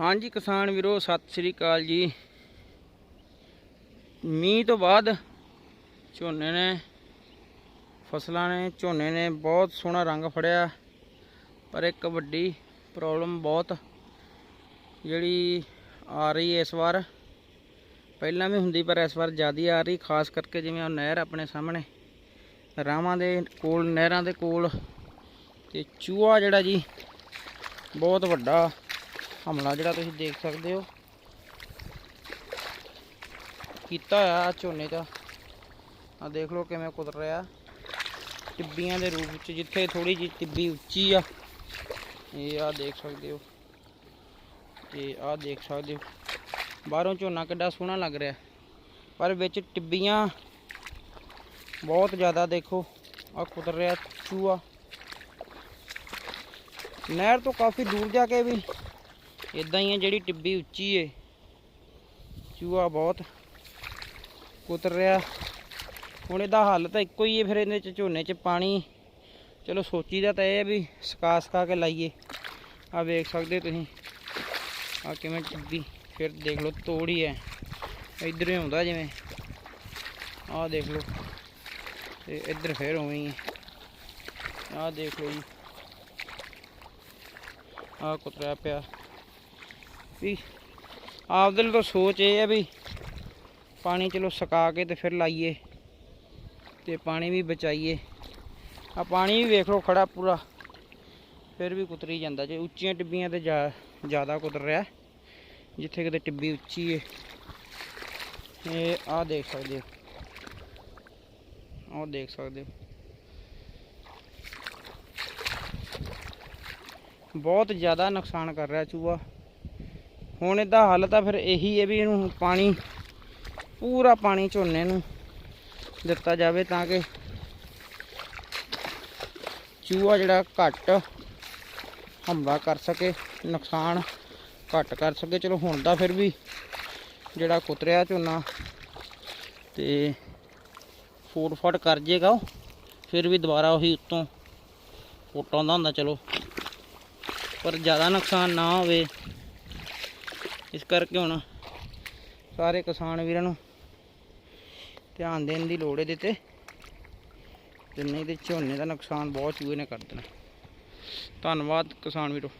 ਹਾਂਜੀ ਕਿਸਾਨ ਵੀਰੋ, ਸਤਿ ਸ੍ਰੀ ਅਕਾਲ ਜੀ। ਮੀਂਹ ਤੋਂ ਬਾਅਦ ਝੋਨੇ ਨੇ, ਫਸਲਾਂ ਨੇ, ਝੋਨੇ ਨੇ ਬਹੁਤ ਸੋਹਣਾ ਰੰਗ ਫੜਿਆ। ਪਰ ਇੱਕ ਵੱਡੀ ਪ੍ਰੋਬਲਮ ਬਹੁਤ ਜਿਹੜੀ ਆ ਰਹੀ ਹੈ ਇਸ ਵਾਰ। ਪਹਿਲਾਂ ਵੀ ਹੁੰਦੀ ਪਰ ਇਸ ਵਾਰ ਜ਼ਿਆਦਾ ਆ ਰਹੀ, ਖਾਸ ਕਰਕੇ ਜਿਵੇਂ ਉਹ ਨਹਿਰ ਆਪਣੇ ਸਾਹਮਣੇ। ਰਾਵਾਂ ਦੇ ਕੋਲ, ਨਹਿਰਾਂ ਦੇ ਕੋਲ। ਤੇ ਚੂਹਾ ਜਿਹੜਾ ਜੀ, ਬਹੁਤ ਵੱਡਾ ਹਮਲਾ ਜਿਹੜਾ ਤੁਸੀਂ ਦੇਖ ਸਕਦੇ ਹੋ। ਕੀਤਾ ਹੋਇਆ ਝੋਨੇ ਦਾ। ਆ ਦੇਖ ਲਓ ਕਿਵੇਂ ਕੁਦਰ ਰਿਹਾ। ਟਿੱਬੀਆਂ ਦੇ ਰੂਪ ਵਿੱਚ ਜਿੱਥੇ ਥੋੜੀ ਜਿਹੀ ਟਿੱਬੀ ਉੱਚੀ ਆ, ਇਹ ਆ ਦੇਖ ਸਕਦੇ ਹੋ। ਤੇ ਆ ਦੇਖ ਸਕਦੇ ਹੋ। ਬਾਹਰੋਂ ਝੋਨਾ ਕਿੱਡਾ ਸੋਹਣਾ ਲੱਗ ਰਿਹਾ। ਪਰ ਵਿੱਚ ਟਿੱਬੀਆਂ ਬਹੁਤ ਜ਼ਿਆਦਾ ਦੇਖੋ। ਆ ਕੁਦਰ ਰਿਹਾ ਚੂਹਾ ਨਹਿਰ ਤੋਂ ਕਾਫੀ ਦੂਰ ਜਾ ਕੇ ਵੀ ਇਦਾਂ ਹੀ ਹੈ ਜਿਹੜੀ ਟਿੱਬੀ ਉੱਚੀ ਏ। ਚੂਹਾ ਬਹੁਤ ਕੁਤਰ ਰਿਹਾ। ਹੁਣ ਇਹਦਾ ਹੱਲ ਤਾਂ ਇੱਕੋ ਹੀ ਹੈ ਫਿਰ ਇਹਦੇ ਚ ਝੋਨੇ ਚ ਪਾਣੀ। ਚਲੋ ਸੋਚੀਦਾ ਤਾਂ ਇਹ ਹੈ ਵੀ ਸਕਾ ਸਕਾ ਕੇ ਲਾਈਏ। ਆ ਵੇਖ ਸਕਦੇ ਤੁਸੀਂ। ਆ ਕਿਵੇਂ ਟਿੱਬੀ, ਫਿਰ ਦੇਖ ਲਓ ਤੋੜੀ ਹੈ ਇੱਧਰ ਹੀ ਆਉਂਦਾ ਜਿਵੇਂ। ਆਹ ਦੇਖ ਲਓ। ਤੇ ਇੱਧਰ ਫਿਰ ਉਵੇਂ ਹੀ ਹੈ। ਆਹ ਦੇਖ ਲਓ ਜੀ। ਆਹ ਕੁਤਰਿਆ ਪਿਆ। ਵੀ ਆਪਦੇ ਲਈ ਤਾਂ ਸੋਚ ਇਹ ਹੈ ਵੀ ਪਾਣੀ ਚਲੋ ਸੁਕਾ ਕੇ ਤੇ ਫਿਰ ਲਾਈਏ ਤੇ ਪਾਣੀ ਵੀ ਬਚਾਈਏ। ਆ ਪਾਣੀ ਵੀ ਵੇਖ ਲਓ ਖੜਾ ਪੂਰਾ, ਫਿਰ ਵੀ ਕੁਤਰੀ ਜਾਂਦਾ ਜੇ। ਉੱਚੀਆਂ ਟਿੱਬੀਆਂ ਤੇ ਜ਼ਿਆਦਾ ਕੁਤਰ ਰਿਹਾ, ਜਿੱਥੇ ਕਿਤੇ ਟਿੱਬੀ ਉੱਚੀ ਏ। ਇਹ ਆਹ ਦੇਖ ਸਕਦੇ ਹੋ। ਆਹ ਦੇਖ ਸਕਦੇ ਹੋ। ਬਹੁਤ ਜ਼ਿਆਦਾ ਨੁਕਸਾਨ ਕਰ ਰਿਹਾ ਚੂਹਾ। ਹੁਣ ਇਹਦਾ ਹੱਲ ਤਾਂ ਫਿਰ ਇਹੀ ਹੈ ਵੀ ਇਹਨੂੰ ਪਾਣੀ, ਪੂਰਾ ਪਾਣੀ ਝੋਨੇ ਨੂੰ ਦਿੱਤਾ ਜਾਵੇ ਤਾਂ ਕਿ ਚੂਹਾ ਜਿਹੜਾ ਘੱਟ ਹਮਲਾ ਕਰ ਸਕੇ, ਨੁਕਸਾਨ ਘੱਟ ਕਰ ਸਕੇ। ਚਲੋ ਹੁਣ ਦਾ ਫਿਰ ਵੀ ਜਿਹੜਾ ਕੁਤਰਿਆ ਝੋਨਾ ਤੇ ਫੋਟ ਫਟ ਕਰ ਜੇਗਾ ਉਹ, ਫਿਰ ਵੀ ਦੁਬਾਰਾ ਉਹੀ ਉੱਤੋਂ ਫੋਟਾਂ ਦਾ ਹੁੰਦਾ, ਚਲੋ। ਪਰ ਜ਼ਿਆਦਾ ਨੁਕਸਾਨ ਨਾ ਹੋਵੇ। ਇਸ ਕਰਕੇ ਹੁਣ ਸਾਰੇ ਕਿਸਾਨ ਵੀਰਾਂ ਨੂੰ ਧਿਆਨ ਦੇਣ ਦੀ ਲੋੜ ਹੈ ਦਿੱਤੇ ਤੇ ਨਹੀਂ ਤੇ ਝੋਨੇ ਦਾ ਨੁਕਸਾਨ ਬਹੁਤ ਚੂਹੇ ਨੇ ਕਰ ਦੇਣਾ। ਧੰਨਵਾਦ ਕਿਸਾਨ ਵੀਰੋ।